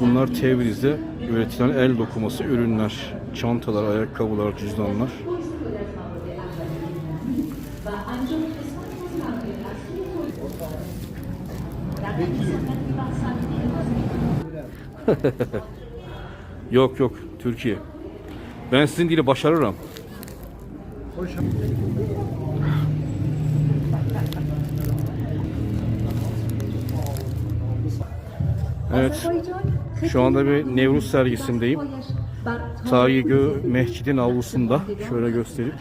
Bunlar Tebriz'de üretilen el dokuması ürünler. Çantalar, ayakkabılar, cüzdanlar. Yok yok Türkiye. Ben sizin dili başarırım. Evet. Şu anda bir Nevruz sergisindeyim. Tarihi Gö Mehcid'in avlusunda. Şöyle gösterip.